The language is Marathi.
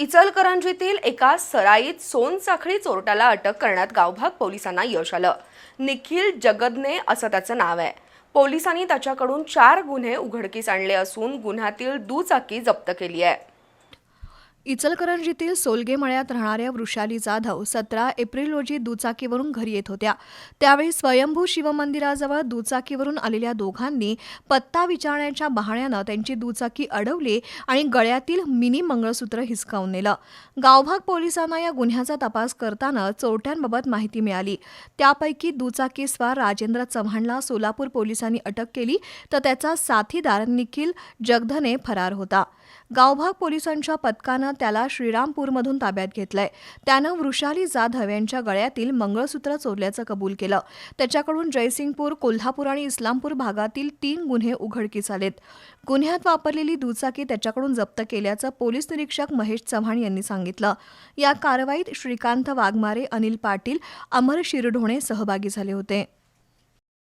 इचलकरंजीतील एका सराईत सोनसाखळी चोरट्याला अटक करण्यात गावभाग पोलिसांना यश आलं. निखिल जगदने असं त्याचं नाव आहे. पोलिसांनी त्याच्याकडून चार गुन्हे उघडकीस आणले असून गुन्ह्यातील दुचाकी जप्त केली आहे. इचलकरंजीतील सोलगे मळ्यात राहणाऱ्या वृषाली जाधव सतरा एप्रिल रोजी दुचाकीवरून घरी येत होत्या. त्यावेळी स्वयंभू शिवमंदिराजवळ दुचाकीवरून आलेल्या दोघांनी पत्ता विचारण्याच्या बहाण्यानं त्यांची दुचाकी अडवली आणि गळ्यातील मिनी मंगळसूत्र हिसकावून नेलं. गावभाग पोलिसांना या गुन्ह्याचा तपास करताना चोरट्यांबाबत माहिती मिळाली. त्यापैकी दुचाकीस्वार राजेंद्र चव्हाणला सोलापूर पोलिसांनी अटक केली तर त्याचा साथीदार निखिल जगधने फरार होता. गावभाग पोलिसांच्या पथकानं त्याला श्रीरामपूरमधून ताब्यात घेतलंय. त्यानं वृषाली जाधव यांच्या गळ्यातील मंगळसूत्र चोरल्याचं कबूल केलं. त्याच्याकडून जयसिंगपूर कोल्हापूर आणि इस्लामपूर भागातील तीन गुन्हे उघडकीस आलेत. गुन्ह्यात वापरलेली दुचाकी त्याच्याकडून जप्त केल्याचं पोलीस निरीक्षक महेश चव्हाण यांनी सांगितलं. या कारवाईत श्रीकांत वाघमारे अनिल पाटील अमर शिरढोणे सहभागी झाले होते.